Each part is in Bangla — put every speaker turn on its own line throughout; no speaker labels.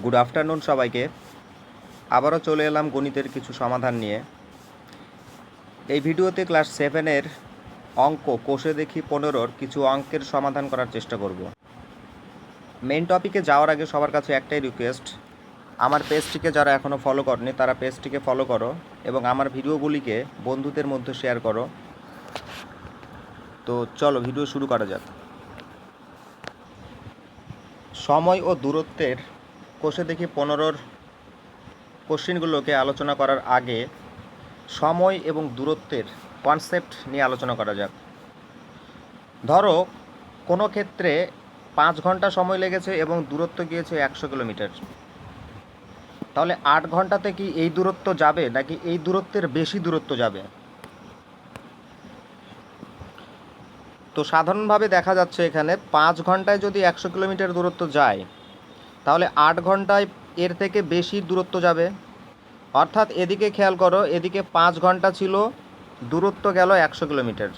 গুড আফটারনুন সবাইকে। আবারও চলে এলাম গণিতের কিছু সমাধান নিয়ে। এই ভিডিওতে ক্লাস সেভেনের অঙ্ক, কোষে দেখি পনেরোর কিছু অঙ্কের সমাধান করার চেষ্টা করব। মেন টপিকে যাওয়ার আগে সবার কাছে একটাই রিকোয়েস্ট আমার পেজটিকে যারা এখনও ফলো করনি, তারা পেজটিকে ফলো করো এবং আমার ভিডিওগুলিকে বন্ধুদের মধ্যে শেয়ার করো। তো চলো, ভিডিও শুরু করা যাক। সময় ও দূরত্বের কোষে দেখি পনেরোর কোশ্চেনগুলোকে আলোচনা করার আগে সময় এবং দূরত্বের কনসেপ্ট নিয়ে আলোচনা করা যাক। ধরো, কোনো ক্ষেত্রে পাঁচ ঘণ্টা সময় লেগেছে এবং দূরত্ব গিয়েছে একশো কিলোমিটার। তাহলে আট ঘন্টাতে কি এই দূরত্ব যাবে নাকি এই দূরত্বের বেশি দূরত্ব যাবে? তো সাধারণভাবে দেখা যাচ্ছে এখানে পাঁচ ঘন্টায় যদি একশো কিলোমিটার দূরত্ব যায় তাহলে আট ঘন্টায় এর থেকে বেশি দূরত্ব যাবে। অর্থাৎ এদিকে খেয়াল করো, এদিকে পাঁচ ঘণ্টা ছিল, দূরত্ব গেল একশো কিলোমিটার।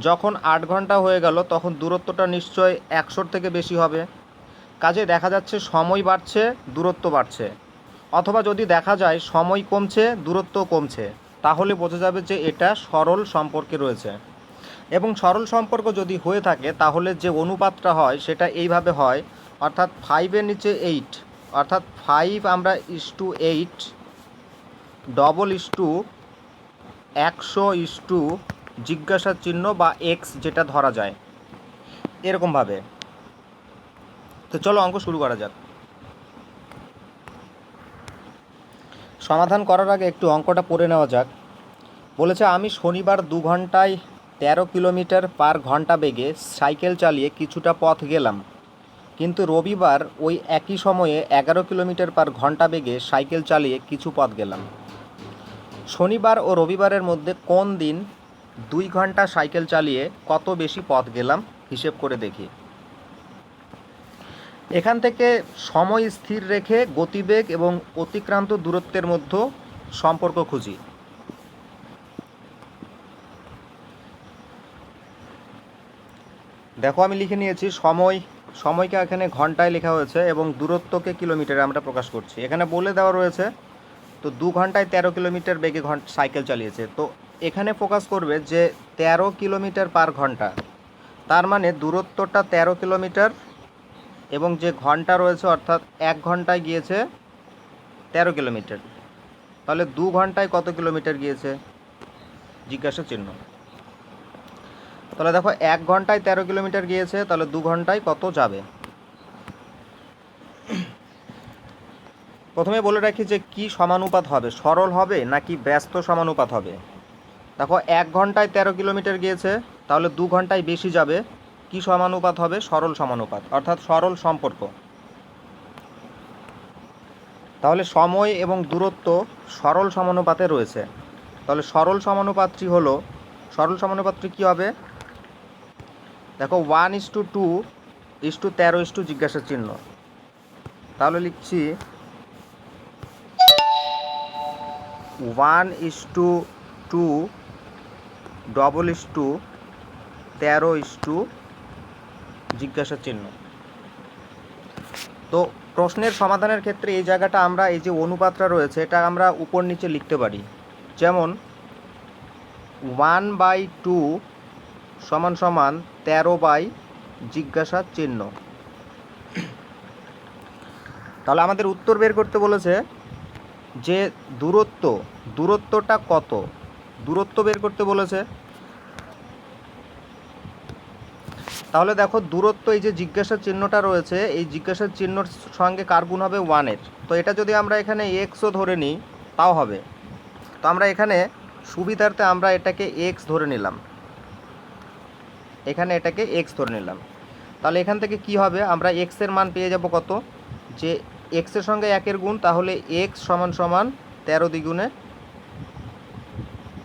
যখন আট ঘণ্টা হয়ে গেল, তখন দূরত্বটা নিশ্চয় একশোর থেকে বেশি হবে। কাজে দেখা যাচ্ছে সময় বাড়ছে, দূরত্ব বাড়ছে। অথবা যদি দেখা যায় সময় কমছে দূরত্ব কমছে, তাহলে বোঝা যাবে যে এটা সরল সম্পর্কে রয়েছে। এবং সরল সম্পর্ক যদি হয়ে থাকে, তাহলে যে অনুপাতটা হয়, সেটা এইভাবে হয় অর্থাৎ ফাইভের নিচে এইট অর্থাৎ ফাইভ আমরা is to eight double is to একশো ইস টু জিজ্ঞাসার চিহ্ন বা এক্স যেটা ধরা যায়। এরকমভাবে। তো চলো অঙ্ক শুরু করা যাক। সমাধান করার আগে একটু অঙ্কটা পড়ে নেওয়া যাক। বলেছে, আমি শনিবার দু ঘন্টায় তেরো কিলোমিটার পার ঘণ্টা বেগে সাইকেল চালিয়ে কিছুটা পথ গেলাম। কিন্তু রবিবার ওই একই সময়ে এগারো কিলোমিটার পার ঘণ্টা বেগে সাইকেল চালিয়ে কিছু পথ গেলাম। শনিবার ও রবিবারের মধ্যে কোন দিন দুই ঘণ্টা সাইকেল চালিয়ে কত বেশি পথ গেলাম হিসেব করে দেখি। এখান থেকে সময় স্থির রেখে গতিবেগ এবং অতিক্রান্ত দূরত্বের মধ্যে সম্পর্ক খুঁজি। দেখো আমি লিখে নিয়েছি, সময় সময়কে এখানে ঘন্টায় লেখা হয়েছে এবং দূরত্বকে কিলোমিটারে আমরা প্রকাশ করছি। এখানে বলে দেওয়া রয়েছে, তো দু ঘন্টায় তেরো কিলোমিটার বেগে ঘণ্টা সাইকেল চালিয়েছে। তো এখানে ফোকাস করবে যে তেরো কিলোমিটার পার ঘণ্টা, তার মানে দূরত্বটা তেরো কিলোমিটার এবং যে ঘণ্টা রয়েছে অর্থাৎ এক ঘন্টায় গিয়েছে তেরো কিলোমিটার। তাহলে দু ঘন্টায় কত কিলোমিটার গিয়েছে? জিজ্ঞাসা চিহ্ন তাহলে দেখো এক ঘন্টায় তেরো কিলোমিটার গিয়েছে, তাহলে দু ঘন্টায় কত যাবে? প্রথমে বলে রাখি যে কি সমানুপাত হবে? সরল হবে নাকি ব্যস্ত সমানুপাত হবে? দেখো এক ঘন্টায় তেরো কিলোমিটার গিয়েছে, তাহলে দু ঘন্টায় বেশি যাবে। কি সমানুপাত হবে? সরল সমানুপাত, অর্থাৎ সরল সম্পর্ক। তাহলে সময় এবং দূরত্ব সরল সমানুপাতে রয়েছে। তাহলে সরল সমানুপাতটি হলো, সরল সমানুপাতটি কী হবে? দেখো one is to two is to তেরো ইস টু জিজ্ঞাসা চিহ্ন। তাহলে লিখছি one is to two double is to তেরো ইস টু জিজ্ঞাসা চিহ্ন। তো প্রশ্নের সমাধানের ক্ষেত্রে এই জায়গাটা আমরা, এই যে অনুপাতটা রয়েছে, এটা আমরা উপর নিচে লিখতে পারি। যেমন ওয়ান বাই টু সমান সমান তেরো বাই জিজ্ঞাসা চিহ্ন। তাহলে আমাদের উত্তর বের করতে বলেছে যে দূরত্ব, দূরত্বটা কত? দূরত্ব বের করতে বলেছে। তাহলে দেখো দূরত্ব, এই যে জিজ্ঞাসা চিহ্নটা রয়েছে, এই জিজ্ঞাসা চিহ্নর সঙ্গে কার গুণ হবে? ওয়ানের তো এটা যদি আমরা এখানে এক্সও ধরে নিই, তাও হবে। তো আমরা এখানে সুবিধার্থে আমরা এটাকে এক্স ধরে নিলাম। এখানে এটাকে এক্স ধরে নিলাম। তাহলে এখান থেকে কি হবে? আমরা এক্সের মান পেয়ে যাব কত? যে এক্সের সঙ্গে একের গুণ, তাহলে এক্স সমান সমান তেরো দ্বিগুণে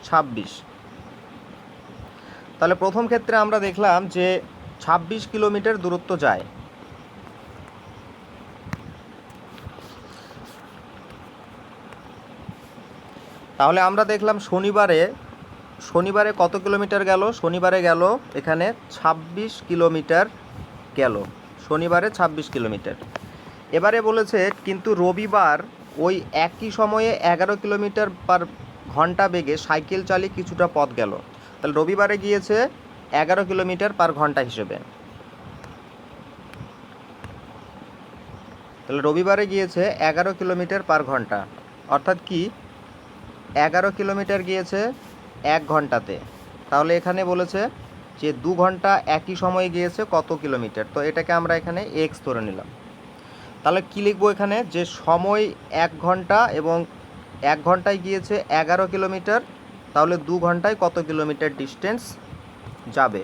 ছাব্বিশ। তাহলে প্রথম ক্ষেত্রে আমরা দেখলাম যে ছাব্বিশ কিলোমিটার দূরত্ব যায়। তাহলে আমরা দেখলাম শনিবারে শনিবারে কত কিলোমিটার গেল? শনিবারে গেল এখানে ছাব্বিশ কিলোমিটার গেল। শনিবারে ছাব্বিশ কিলোমিটার। এবারে বলেছে কিন্তু রবিবার ওই একই সময়ে এগারো কিলোমিটার পার ঘণ্টা বেগে সাইকেল চালিয়ে কিছুটা পথ গেল। তাহলে রবিবারে গিয়েছে এগারো কিলোমিটার পার ঘণ্টা হিসেবে। তাহলে রবিবারে গিয়েছে এগারো কিলোমিটার পার ঘণ্টা। অর্থাৎ কি? এগারো কিলোমিটার গিয়েছে এক ঘন্টাতে। তাহলে এখানে বলেছে যে দু ঘণ্টা একই সময়ে গিয়েছে কত কিলোমিটার? তো এটাকে আমরা এখানে এক্স ধরে নিলাম। তাহলে কী লিখব এখানে? যে সময় এক ঘণ্টা এবং এক ঘন্টায় গিয়েছে এগারো কিলোমিটার, তাহলে দু ঘন্টায় কত কিলোমিটার ডিস্টেন্স যাবে?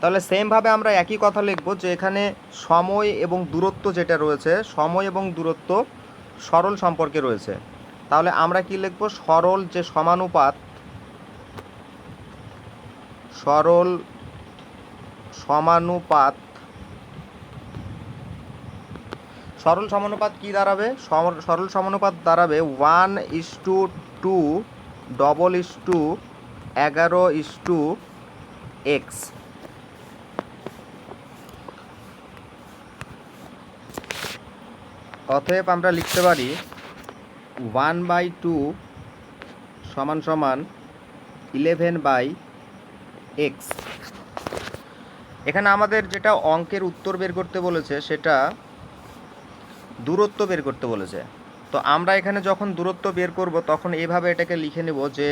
তাহলে সেমভাবে আমরা একই কথা লিখব যে এখানে সময় এবং দূরত্ব যেটা রয়েছে, সময় এবং দূরত্ব সরল সম্পর্কে রয়েছে। তাহলে আমরা কি লিখব? সরল যে সমানুপাত সরল সমানুপাত। সরল সমানুপাত কি দাঁড়াবে? সরল সমানুপাত দাঁড়াবে one is to two double is to এগারো ইস টু এক্স অতএব আমরা লিখতে পারি ওয়ান বাই টু সমান সমান ইলেভেন বাই এক্স এখানে আমাদের যেটা অঙ্কের উত্তর বের করতে বলেছে, সেটা দূরত্ব বের করতে বলেছে। তো আমরা এখানে যখন দূরত্ব বের করব, তখন এইভাবে এটাকে লিখে নেব যে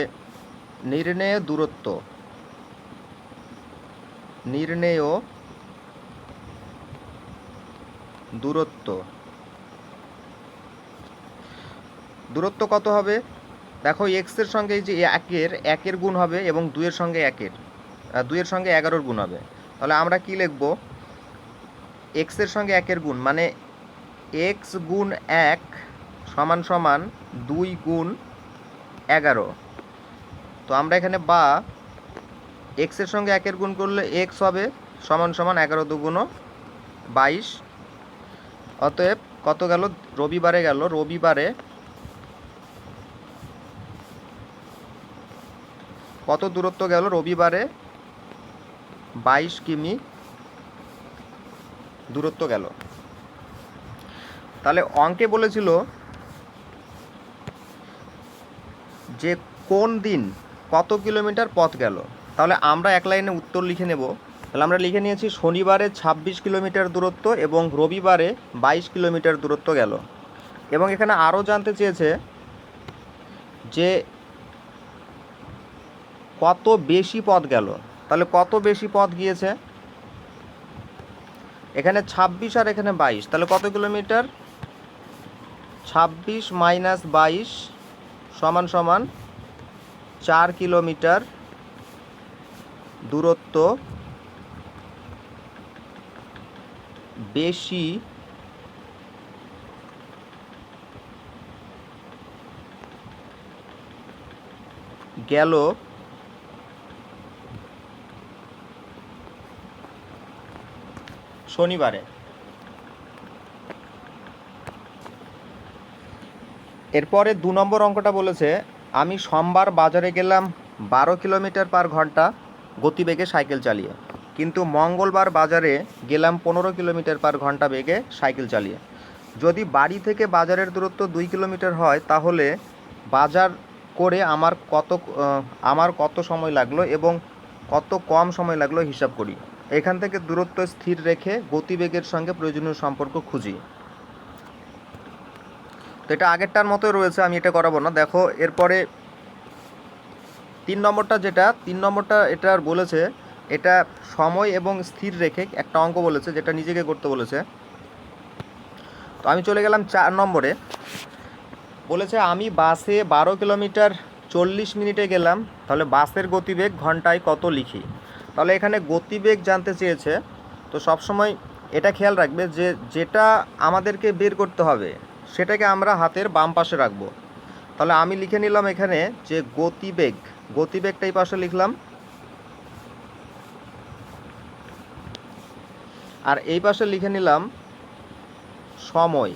নির্ণেয় দূরত্ব। নির্ণেয় দূরত্ব। দূরত্ব কত হবে? দেখো এক্সের সঙ্গে যে একের একের গুণ হবে এবং দুইয়ের সঙ্গে একের। দুইয়ের সঙ্গে এগারোর গুণ হবে। তাহলে আমরা কি লিখব? এক্সের সঙ্গে একের গুণ মানে এক্স গুণ এক সমান সমান দুই গুণ এগারো। তো আমরা এখানে বা এক্সের সঙ্গে একের গুণ করলে এক্স হবে সমান সমান এগারো দুগুণ বাইশ। অতএব কত গেল? রবিবারে গেল। রবিবারে কত দূরত্ব গেল? রবিবারে বাইশ কিমি দূরত্ব গেল। তাহলে অঙ্কে বলেছিল যে কোন দিন কত কিলোমিটার পথ গেল? তাহলে আমরা এক লাইনে উত্তর লিখে নেব। তাহলে আমরা লিখে নিয়েছি শনিবারে ছাব্বিশ কিলোমিটার দূরত্ব এবং রবিবারে বাইশ কিলোমিটার দূরত্ব গেল। এবং এখানে আরও জানতে চেয়েছে যে কত বেশি পথ গেল। তাহলে কত বেশি পথ গিয়েছে? এখানে ছাব্বিশ আর এখানে বাইশ। তাহলে কত কিলোমিটার? ছাব্বিশ মাইনাস বাইশ সমান সমান চার কিলোমিটার দূরত্ব বেশি গেল শনিবারে। এরপরে দু নম্বর অঙ্কটা বলেছে, আমি সোমবার বাজারে গেলাম বারো কিলোমিটার পার ঘণ্টা গতিবেগে সাইকেল চালিয়ে। কিন্তু মঙ্গলবার বাজারে গেলাম পনেরো কিলোমিটার পার ঘণ্টা বেগে সাইকেল চালিয়ে। যদি বাড়ি থেকে বাজারের দূরত্ব দুই কিলোমিটার হয়, তাহলে বাজার করে আমার কত আমার কত সময় লাগল এবং কত কম সময় লাগল হিসাব করি। এখান থেকে দূরত্ব স্থির রেখে গতিবেগের সঙ্গে প্রয়োজনীয় সম্পর্ক খুঁজি। তো এটা আগেরটার মতোই রয়েছে, আমি এটা করাবো না। দেখো, এরপরে তিন নম্বরটা যেটা, তিন নম্বরটা এটা বলেছে, এটা সময় এবং স্থির রেখে একটা অঙ্ক বলেছে, যেটা নিজেকে করতে বলেছে। তো আমি চলে গেলাম চার নম্বরে। বলেছে, আমি বাসে বারো কিলোমিটার চল্লিশ মিনিটে গেলাম, তাহলে বাসের গতিবেগ ঘন্টায় কত লিখি? তাহলে এখানে গতিবেগ জানতে চেয়েছে। তো সবসময় এটা খেয়াল রাখবে যে যেটা আমাদেরকে বের করতে হবে, সেটাকে আমরা হাতের বাম পাশে রাখব। তাহলে আমি লিখে নিলাম এখানে যে গতিবেগ, গতিবেগটা এই পাশে লিখলাম। আর এই পাশে লিখে নিলাম সময়।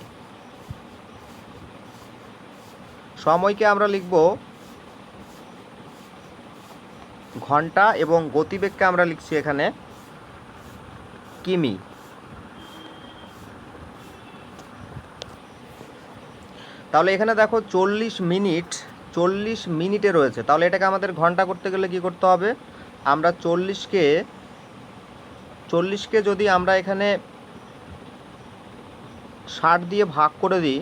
সময়কে আমরা লিখব ঘণ্টা এবং গতিবেগকে আমরা লিখছি এখানে কিমি। তাহলে এখানে দেখো চল্লিশ মিনিট, চল্লিশ মিনিটে রয়েছে। তাহলে এটাকে আমাদের ঘণ্টা করতে গেলে কি করতে হবে? আমরা চল্লিশকে চল্লিশকে যদি আমরা এখানে ষাট দিয়ে ভাগ করে দিই,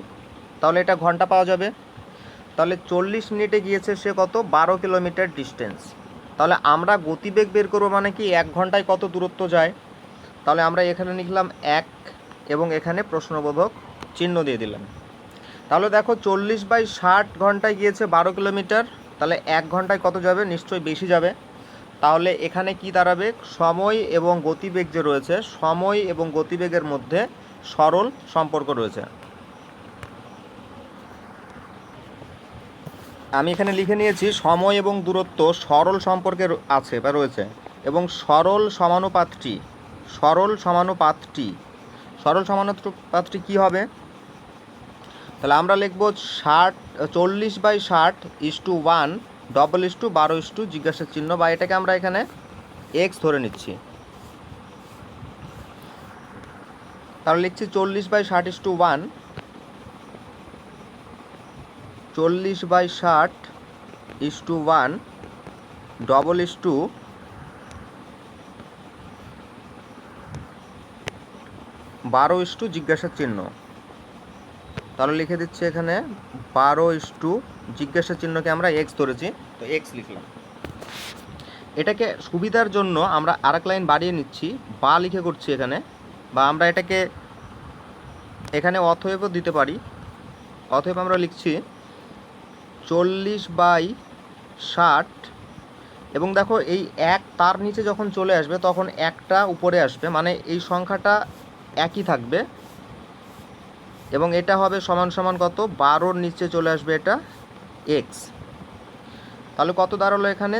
তাহলে এটা ঘণ্টা পাওয়া যাবে। তাহলে চল্লিশ মিনিটে গিয়েছে সে কত? বারো কিলোমিটার ডিস্টেন্স। তাহলে আমরা গতিবেগ বের করব মানে কি এক ঘন্টায় কত দূরত্ব যায়? তাহলে আমরা এখানে লিখলাম এক এবং এখানে প্রশ্নবোধক চিহ্ন দিয়ে দিলাম। তাহলে দেখো চল্লিশ বাই ষাট ঘন্টায় গিয়েছে বারো কিলোমিটার, তাহলে এক ঘন্টায় কত যাবে? নিশ্চয়ই বেশি যাবে। তাহলে এখানে কি দাঁড়াবে? সময় এবং গতিবেগ যে রয়েছে, সময় এবং গতিবেগের মধ্যে সরল সম্পর্ক রয়েছে। আমি এখানে লিখে নিয়েছি, সময় এবং দূরত্ব সরল সম্পর্কে আছে বা রয়েছে, এবং সরল সমানুপাতটি সরল সমানুপাতটি সরল সমানুপাতটি কি হবে? তাহলে আমরা লিখব ষাট, চল্লিশ বাই ষাট is to one double is to বারো ইস টু জিজ্ঞাসার চিহ্ন, বা এটাকে আমরা এখানে এক্স ধরে নিচ্ছি। তাহলে লিখছি চল্লিশ বাই ষাট ইস টু ওয়ান চল্লিশ বাই ষাট is to one double is to বারো ইস টু জিজ্ঞাসার চিহ্ন। তাহলে লিখে দিচ্ছি এখানে, বারো ইস টু জিজ্ঞাসা চিহ্নকে আমরা এক্স ধরেছি, তো এক্স লিখলাম। এটাকে সুবিধার জন্য আমরা আরেক লাইন বাড়িয়ে নিচ্ছি, বা লিখে করছি এখানে, বা আমরা এটাকে এখানে অথয়েবও দিতে পারি। অথয়েব আমরা লিখছি চল্লিশ বাই ষাট। এবং দেখো এই এক তার নিচে যখন চলে আসবে, তখন একটা উপরে আসবে। মানে এই সংখ্যাটা একই থাকবে। এবং এটা হবে সমান সমান কত? বারোর নিচে চলে আসবে এটা এক্স তাহলে কত দাঁড়াল এখানে?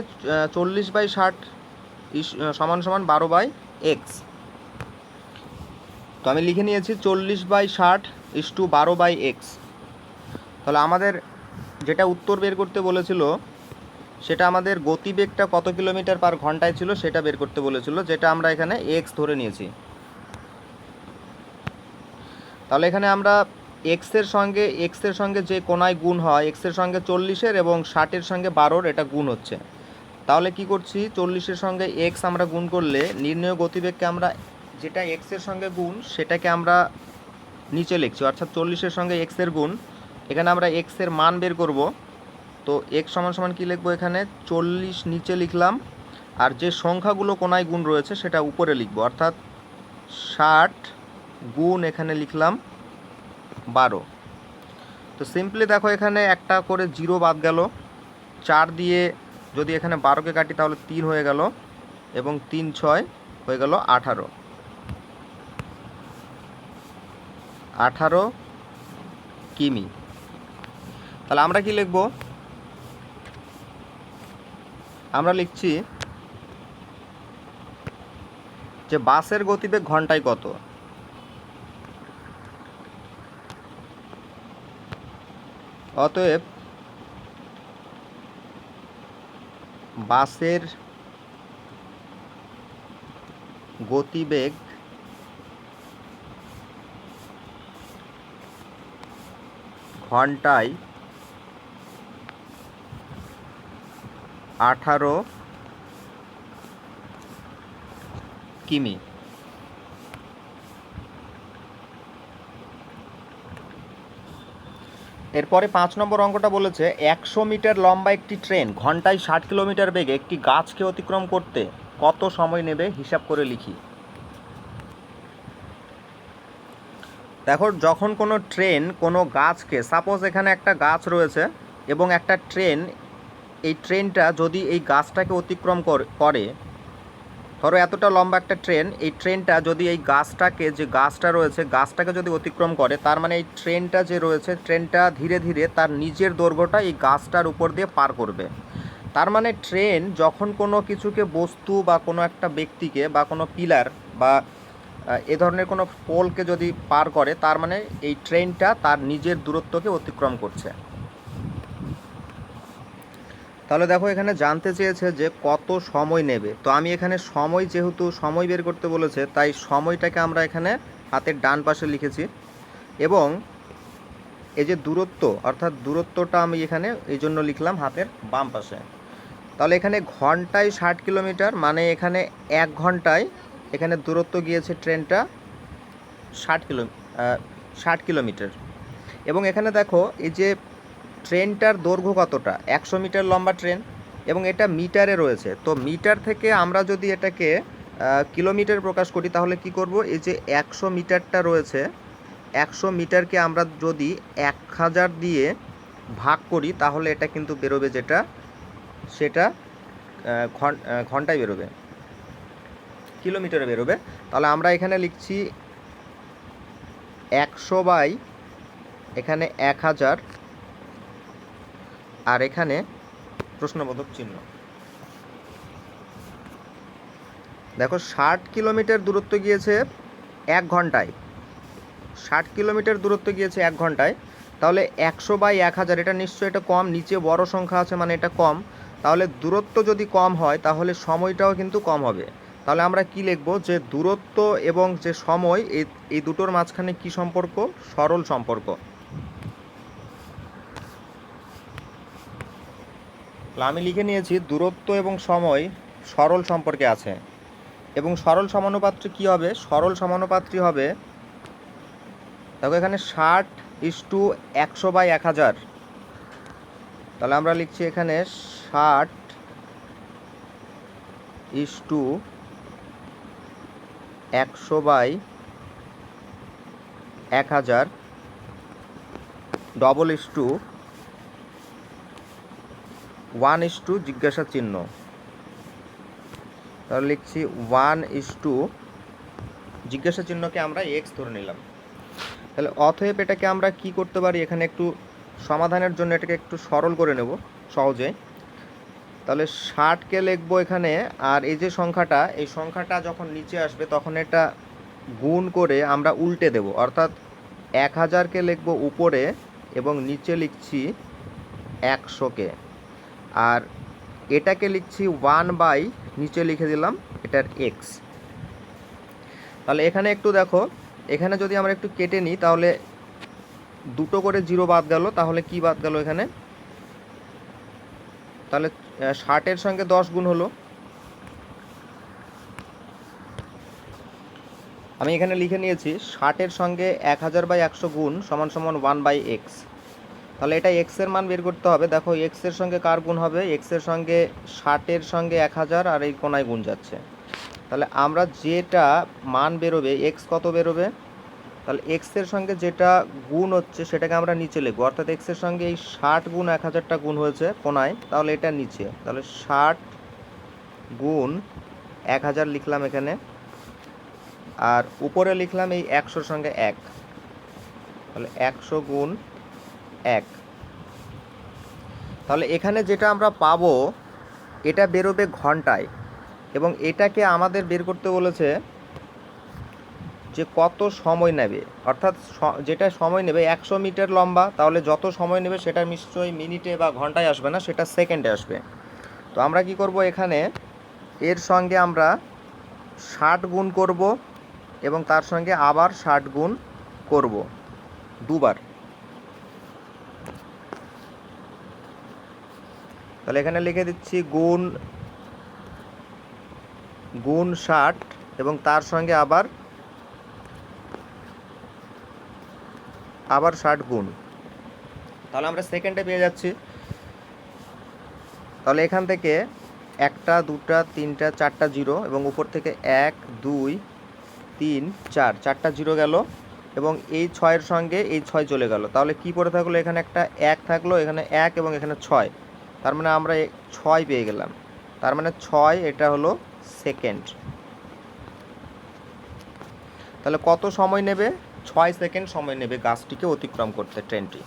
চল্লিশ বাই ষাট সমান সমান বারো বাই এক্স তো আমি লিখে নিয়েছি চল্লিশ বাই ষাট ইস টু বারো বাই এক্স তাহলে আমাদের যেটা উত্তর বের করতে বলেছিল, সেটা আমাদের গতিবেগটা কত কিলোমিটার পার ঘন্টায় ছিল সেটা বের করতে বলেছিল, যেটা আমরা এখানে এক্স ধরে নিয়েছি। তাহলে এখানে আমরা এক্সের সঙ্গে এক্সের সঙ্গে যে কোনায় গুণ হয় এক্সের সঙ্গে চল্লিশের এবং ষাটের সঙ্গে বারোর এটা গুণ হচ্ছে। তাহলে কি করছি? চল্লিশের সঙ্গে এক্স আমরা গুণ করলে নির্ণয় গতিবেগকে আমরা যেটা এক্সের সঙ্গে গুণ, সেটাকে আমরা নিচে লিখছি, অর্থাৎ চল্লিশের সঙ্গে এক্সের গুণ এখানে আমরা এক্সের মান বের করব। তো এক্স সমান সমান কী লিখব এখানে? চল্লিশ নিচে লিখলাম। আর যে সংখ্যাগুলো কোনায় গুণ রয়েছে সেটা উপরে লিখব। অর্থাৎ ষাট গুণ এখানে লিখলাম বারো। তো সিম্পলি দেখো এখানে একটা করে জিরো বাদ গেল। চার দিয়ে যদি এখানে বারোকে কাটি তাহলে তিন হয়ে গেল এবং তিন ছয় হয়ে গেল আঠারো। আঠারো কিমি। তাহলে আমরা কি লিখব? আমরা লিখছি যে বাসের গতিবেগ ঘন্টায় কত? অতএব বাসের গতিবেগ ঘন্টায় আঠারো কিমি। এরপরে পাঁচ নম্বর অঙ্কটা বলেছে, একশো মিটার লম্বা একটি ট্রেন ঘন্টায় ষাট কিলোমিটার বেগে একটি গাছকে অতিক্রম করতে কত সময় নেবে হিসাব করে লিখি। দেখো, যখন কোনো ট্রেন কোনো গাছকে সাপোজ এখানে একটা গাছ রয়েছে এবং একটা ট্রেন এই ট্রেনটা যদি এই গাছটাকে অতিক্রম করে ধরো এতটা লম্বা একটা ট্রেন, এই ট্রেনটা যদি এই গাছটাকে, যে গাছটা রয়েছে, গাছটাকে যদি অতিক্রম করে, তার মানে এই ট্রেনটা যে রয়েছে, ট্রেনটা ধীরে ধীরে তার নিজের দৈর্ঘ্যটা এই গাছটার উপর দিয়ে পার করবে। তার মানে ট্রেন যখন কোনো কিছুকে, বস্তু বা কোনো একটা ব্যক্তিকে বা কোনো পিলার বা এ ধরনের কোনো পোলকে যদি পার করে, তার মানে এই ট্রেনটা তার নিজের দূরত্বকে অতিক্রম করছে। তাহলে দেখো এখানে জানতে চেয়েছে যে কত সময় নেবে। তো আমি এখানে সময় যেহেতু সময় বের করতে বলেছে, তাই সময়টাকে আমরা এখানে হাতের ডান পাশে লিখেছি। এবং এই যে দূরত্ব, অর্থাৎ দূরত্বটা আমি এখানে এই জন্য লিখলাম হাতের বাম পাশে। তাহলে এখানে ঘন্টায় ষাট কিলোমিটার মানে এখানে এক ঘন্টায় এখানে দূরত্ব গিয়েছে ট্রেনটা ষাট কিলো ষাট কিলোমিটার। এবং এখানে দেখো এই যে ট্রেনটার দৈর্ঘ্য কতটা? একশো মিটার লম্বা ট্রেন এবং এটা মিটারে রয়েছে। তো মিটার থেকে আমরা যদি এটাকে কিলোমিটার প্রকাশ করি, তাহলে কি করব? এই যে একশো মিটারটা রয়েছে, একশো মিটারকে আমরা যদি এক হাজার দিয়ে ভাগ করি, তাহলে এটা কিন্তু বেরোবে যেটা, সেটা ঘন- ঘন্টায় বেরোবে। কিলোমিটারে বেরোবে। তাহলে আমরা এখানে লিখছি একশো বাই, এখানে এক হাজার আর এখানে প্রশ্নবোধক চিহ্ন। দেখো, ষাট কিলোমিটার দূরত্ব গিয়েছে এক ঘন্টায়। ষাট কিলোমিটার দূরত্ব গিয়েছে এক ঘন্টায়। তাহলে একশো বাই এক হাজার, এটা নিশ্চয়ই এটা কম, নিচে বড় সংখ্যা আছে মানে এটা কম। তাহলে দূরত্ব যদি কম হয়, তাহলে সময়টাও কিন্তু কম হবে। তাহলে আমরা কি লিখব? যে দূরত্ব এবং যে সময়, এই এই দুটোর মাঝখানে কি সম্পর্ক? সরল সম্পর্ক। আমি লিখে নিয়েছি, দূরত্ব এবং সময় সরল সম্পর্কে আছে। এবং সরল সমানুপাত্র কি হবে? সরল সমানুপাত্রী হবে, দেখো এখানে ষাট ইস টু একশো বাই এক হাজার। তাহলে আমরা লিখছি এখানে ষাট ইস টু একশো বাই এক হাজার double is to one is to জিজ্ঞাসা চিহ্ন। তাহলে লিখছি ওয়ান ইস টু জিজ্ঞাসা চিহ্নকে আমরা এক্স ধরে নিলাম। তাহলে অতএব এটাকে আমরা কি করতে পারি? এখানে একটু সমাধানের জন্য এটাকে একটু সরল করে নেব সহজে। তাহলে ষাটকে লিখব এখানে, আর এই যে সংখ্যাটা, এই সংখ্যাটা যখন নিচে আসবে তখন এটা গুণ করে আমরা উল্টে দেব। অর্থাৎ এক হাজারকে লিখব উপরে এবং নিচে লিখছি একশোকে। আর এটাকে লিখছি ওয়ান বাই নিচে লিখে দিলাম এটার এক্স তাহলে এখানে একটু দেখো, এখানে যদি আমরা একটু কেটে নিই, তাহলে দুটো করে জিরো বাদ গেল, তাহলে কি বাদ গেল এখানে? তাহলে ষাটের সঙ্গে দশ গুণ হলো। আমি এখানে লিখে নিয়েছি ষাটের সঙ্গে এক হাজার বাই একশো গুণ সমান সমান ওয়ান বাই এক্স তাহলে এটা এক্সের মান বের করতে হবে। দেখো এক্সের সঙ্গে কার গুণ হবে? এক্সের সঙ্গে ষাটের সঙ্গে এক হাজার আর এই কোনায় গুণ যাচ্ছে। তাহলে আমরা যেটা মান বেরোবে এক্স কত বেরোবে? তাহলে এক্সের সঙ্গে যেটা গুণ হচ্ছে সেটাকে আমরা নিচে লিখব। অর্থাৎ এক্সের সঙ্গে এই ষাট গুণ এক হাজারটা গুণ হয়েছে কোনায়, তাহলে এটা নিচে। তাহলে ষাট গুণ এক হাজার লিখলাম এখানে। আর উপরে লিখলাম এই একশোর সঙ্গে এক। তাহলে একশো গুণ এক। তাহলে এখানে যেটা আমরা পাবো, এটা বেরোবে ঘন্টায় এবং এটাকে আমাদের বের করতে বলেছে যে কত সময় নেবে। অর্থাৎ যেটা সময় নেবে একশো মিটার লম্বা, তাহলে যত সময় নেবে সেটা নিশ্চয়ই মিনিটে বা ঘন্টায় আসবে না, সেটা সেকেন্ডে আসবে। তো আমরা কি করব এখানে? এর সঙ্গে আমরা ষাট গুণ করব এবং তার সঙ্গে আবার ষাট গুণ করব। দুবার। তাহলে এখানে লিখে দিচ্ছি গুণ গুণ ষাট এবং তার সঙ্গে আবার আবার ষাট গুণ। তাহলে আমরা সেকেন্ডে পেয়ে যাচ্ছি। তাহলে এখান থেকে একটা, দুটা, তিনটা, চারটা জিরো এবং উপর থেকে এক, দুই, তিন, চার, চারটা জিরো গেল এবং এই ছয়ের সঙ্গে এই ছয় চলে গেল। তাহলে কি পড়ে থাকল? এখানে একটা এক থাকল, এখানে এক এবং এখানে ছয়। তার মানে আমরা ছয় পেয়ে গেলাম। তার মানে ছয়, এটা হলো সেকেন্ড। তাহলে কত সময় নেবে? ছয় সেকেন্ড সময় নেবে গাছটিকে অতিক্রম করতে, ট্রেনটি।